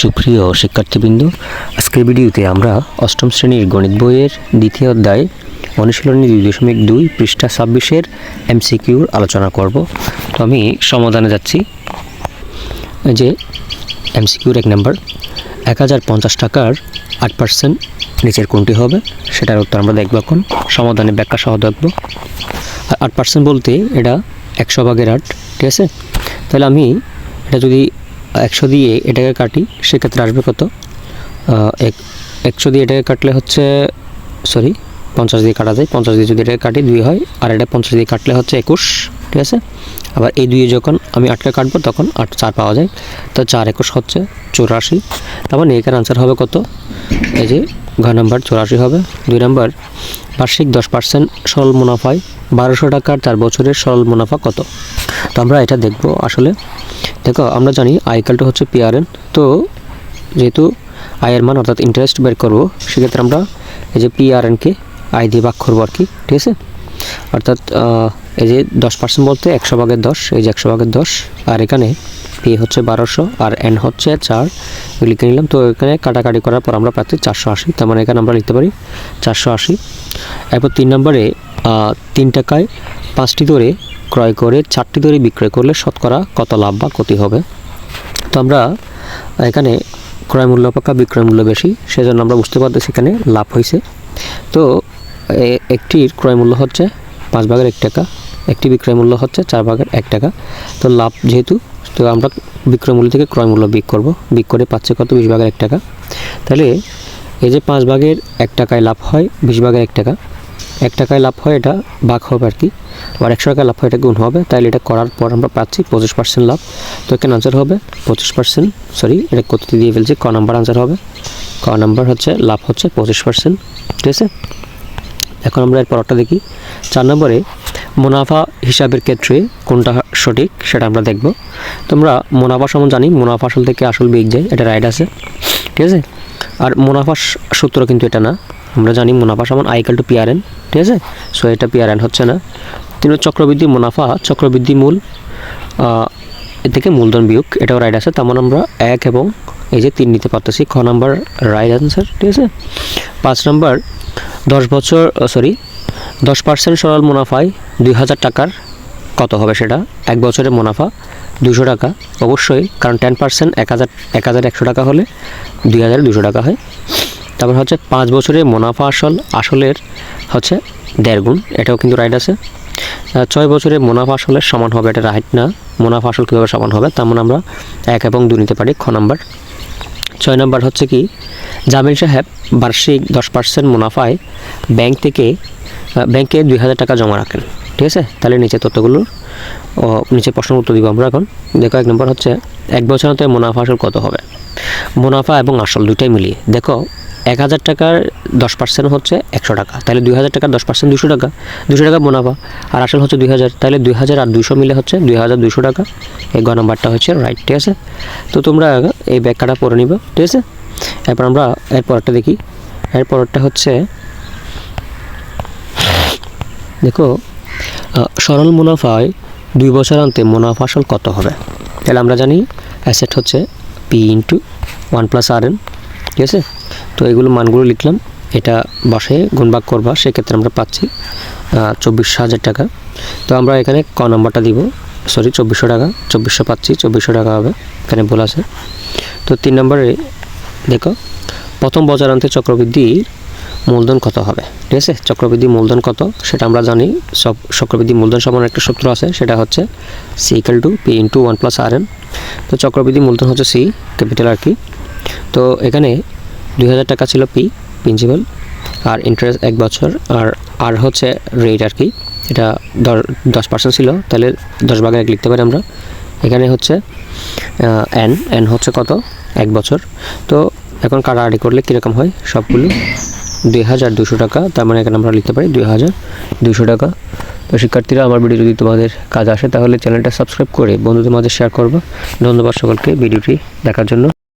সুপ্রিয় শিক্ষার্থীবৃন্দ, আজকের ভিডিওতে আমরা অষ্টম শ্রেণির গণিত বইয়ের দ্বিতীয় অধ্যায় অনুশীলনী দুই দশমিক দুই পৃষ্ঠা ছাব্বিশের এমসিকিউর আলোচনা করব। তো আমি সমাধানে যাচ্ছি। যে এমসিকিউর এক নাম্বার, এক হাজার পঞ্চাশ টাকার আট পার্সেন্ট নিচের কোনটি হবে? সেটার উত্তর আমরা দেখব এখন। সমাধানে ব্যাখ্যা সহ দেখব। আর আট পার্সেন্ট বলতে এটা একশো ভাগের আট, ঠিক আছে? তাহলে আমি এটা যদি একশো দিয়ে এটাকে কাটি, সেক্ষেত্রে আসবে কত? এক একশো দিয়ে এটাকে কাটলে হচ্ছে সরি পঞ্চাশ দিয়ে কাটা যায়। পঞ্চাশ দিয়ে যদি এটাকে কাটি, দুই হয়। আর এটা পঞ্চাশ দিয়ে কাটলে হচ্ছে একুশ, ঠিক আছে? আবার এই দুইয়ে যখন আমি আটকে কাটবো, তখন আট, চার পাওয়া যায়। তো চার একুশ হচ্ছে চৌরাশি। তারপর মানে এখানে আনসার হবে কত? এই যে ঘ নাম্বার চৌরাশি হবে। দুই নাম্বার, বার্ষিক দশ পার্সেন্ট সরল মুনাফায় বারোশো টাকার চার বছরের সরল মুনাফা কত? তো আমরা এটা দেখব আসলে। দেখো, আমরা জানি আইকালটা হচ্ছে পিআরএন তো যেহেতু আয়ের মান অর্থাৎ ইন্টারেস্ট বের করব, সেক্ষেত্রে আমরা এই যে পিআরএনকে আই দিয়ে ভাগ করব আর কি, ঠিক আছে? অর্থাৎ এই যে দশ পার্সেন্ট বলতে একশো ভাগের দশ, এই যে একশো ভাগের দশ, আর এখানে পি হচ্ছে বারোশো আর এন হচ্ছে চার। লিখে নিলাম, তো এখানে কাটাকাটি করার পর আমরা পাচ্ছি চারশো আশি, তার মানে এখানে আমরা লিখতে পারি চারশো আশি। এরপর তিন নম্বরে তিন টাকায় পাঁচটি দরে ক্রয় করে চারটি দরে বিক্রয় করলে শতকরা কত লাভ বা ক্ষতি হবে? তো আমরা এখানে ক্রয় মূল্য অপেক্ষা বিক্রয় মূল্য বেশি, সেজন্য আমরা বুঝতে পারতেছি এখানে লাভ হয়েছে তো একটির ক্রয় মূল্য হচ্ছে পাঁচ ভাগের এক টাকা একটি বিক্রয় মূল্য হচ্ছে চার ভাগের এক টাকা। তো লাভ যেহেতু, তো আমরা বিক্রয় মূল্য থেকে ক্রয় মূল্য বিক করব। বিক করে পাচ্ছে কত? বিশ ভাগের এক টাকা। তাহলে এই যে পাঁচ ভাগের এক টাকায় লাভ হয়, বিশ ভাগের এক টাকা। এক টাকায় লাভ হয় এটা ভাগ হবে আর কি। আবার একশো টাকায় লাভ হয় এটা গুণ হবে। তাহলে এটা করার পর আমরা পাচ্ছি পঁচিশ পার্সেন্ট লাভ। তো এখানে আনসার হবে পঁচিশ পার্সেন্ট সরি এটা কত দিয়ে ফেলছি? ক নাম্বার আনসার হবে। ক নাম্বার হচ্ছে লাভ হচ্ছে পঁচিশ পার্সেন্ট ঠিক আছে? এখন আমরা এর পরটা দেখি। চার নম্বরে মুনাফা হিসাবের ক্ষেত্রে কোনটা সঠিক সেটা আমরা দেখব। তোমরা মুনাফা সমান জানি, মুনাফা আসল থেকে আসল বিগ যায়, এটা রাইট আছে। ঠিক আছে? আর মুনাফা সূত্র কিন্তু এটা না। আমরা জানি মুনাফা সমান আইকাল টু পিআরএন ঠিক আছে? সো এটা পিআরএন হচ্ছে না। তিন চক্রবৃদ্ধি মুনাফা, চক্রবৃদ্ধি মূল এ থেকে মূলধন বিয়োগ, এটাও রাইট আছে। তেমন আমরা এক এবং এই যে তিন নিতে পারতেছি। খ নাম্বার রাইট অ্যান্সার, ঠিক আছে? পাঁচ নাম্বার, দশ বছর সরি দশ পার্সেন্ট সরল মুনাফায় দুই হাজার টাকার কত হবে সেটা? এক বছরের মুনাফা দুশো টাকা। অবশ্যই, কারণ টেন পার্সেন্ট এক হাজার এক হাজার একশো টাকা হলে দুই হাজার দুশো টাকা হয়। তারপর হচ্ছে পাঁচ বছরের মুনাফা আসল, আসলের হচ্ছে দেড় গুণ, এটাও কিন্তু রাইট আছে। ছয় বছরের মুনাফা আসলের সমান হবে, এটা রাইট না। মুনাফা আসল কীভাবে সমান হবে তেমন আমরা এক এবং দু নিতে পারি, খ নাম্বার। ছয় নম্বর হচ্ছে কি জামিল সাহেব বার্ষিক দশ পার্সেন্ট মুনাফায় ব্যাংক থেকে ব্যাংকে দুই হাজার টাকা জমা রাখেন, ঠিক আছে? তাহলে নিচে তথ্যগুলো নিচে প্রশ্ন উত্তর দিব আমরা এখন। দেখো, এক নম্বর হচ্ছে, এক বছরতে মুনাফা আসল কত হবে? মুনাফা এবং আসল দুইটাই মিলিয়ে, দেখো, এক হাজার টাকার দশ পার্সেন্ট হচ্ছে একশো টাকা, তাহলে দুই হাজার টাকার দশ পার্সেন্ট দুশো টাকা দুশো টাকা মুনাফা, আর আসল হচ্ছে দুই হাজার, তাহলে দুই হাজার আর দুশো মিলে হচ্ছে দুই হাজার দুশো টাকা। এই গ নাম্বারটা হচ্ছে রাইট ঠিক আছে? তো তোমরা এই ব্যাখ্যাটা পড়ে নিবে, ঠিক আছে? এরপর আমরা এর পরেরটা দেখি এর পরেরটা হচ্ছে দেখো সরল মুনাফায় দুই বছর অন্তে মুনাফা আসল কত হবে? তাহলে আমরা জানি অ্যাসেট হচ্ছে P into one plus R N ঠিক আছে? তো এগুলো মানগুলো লিখলাম, এটা বসে গুণভাগ করবা, সেক্ষেত্রে আমরা পাচ্ছি চব্বিশ হাজার টাকা। তো আমরা এখানে ক নাম্বারটা দিব সরি চব্বিশশো টাকা, চব্বিশশো পাচ্ছি, চব্বিশশো টাকা হবে, এখানে ভুল আছে। তো তিন নম্বরে দেখো, প্রথম বছরান্তে চক্রবৃদ্ধির মূলধন কত হবে? ঠিক আছে? চক্রবৃদ্ধি মূলধন কত? সেটা আমরা জানি। সব চক্রবৃদ্ধি মূলধন সমান একটা সূত্র আছে, সেটা হচ্ছে C equal to P into one plus R N তো চক্রবৃদ্ধি মূলধন হচ্ছে সি ক্যাপিটাল আর কি তো এখানে দুই হাজার টাকা ছিল পি প্রিন্সিপাল আর ইন্টারেস্ট এক বছর, আর আর হচ্ছে রেট আর কি। এটা দশ দশ পার্সেন্ট ছিল, তাহলে দশ ভাগের এক লিখতে পারি আমরা। এখানে হচ্ছে এন এন হচ্ছে কত? এক বছর। তো এখন কাটাকাটি করলে কীরকম হয়? সবগুলো দুই হাজার দুশো টাকা, তার মানে এখানে আমরা লিখতে পারি দুই হাজার দুশো টাকা। তো শিক্ষার্থীরা, আমার ভিডিও যদি তোমাদের কাজ আসে, তাহলে চ্যানেলটা সাবস্ক্রাইব করে বন্ধুদের মাঝে শেয়ার করব। ধন্যবাদ সকলকে ভিডিওটি দেখার জন্য।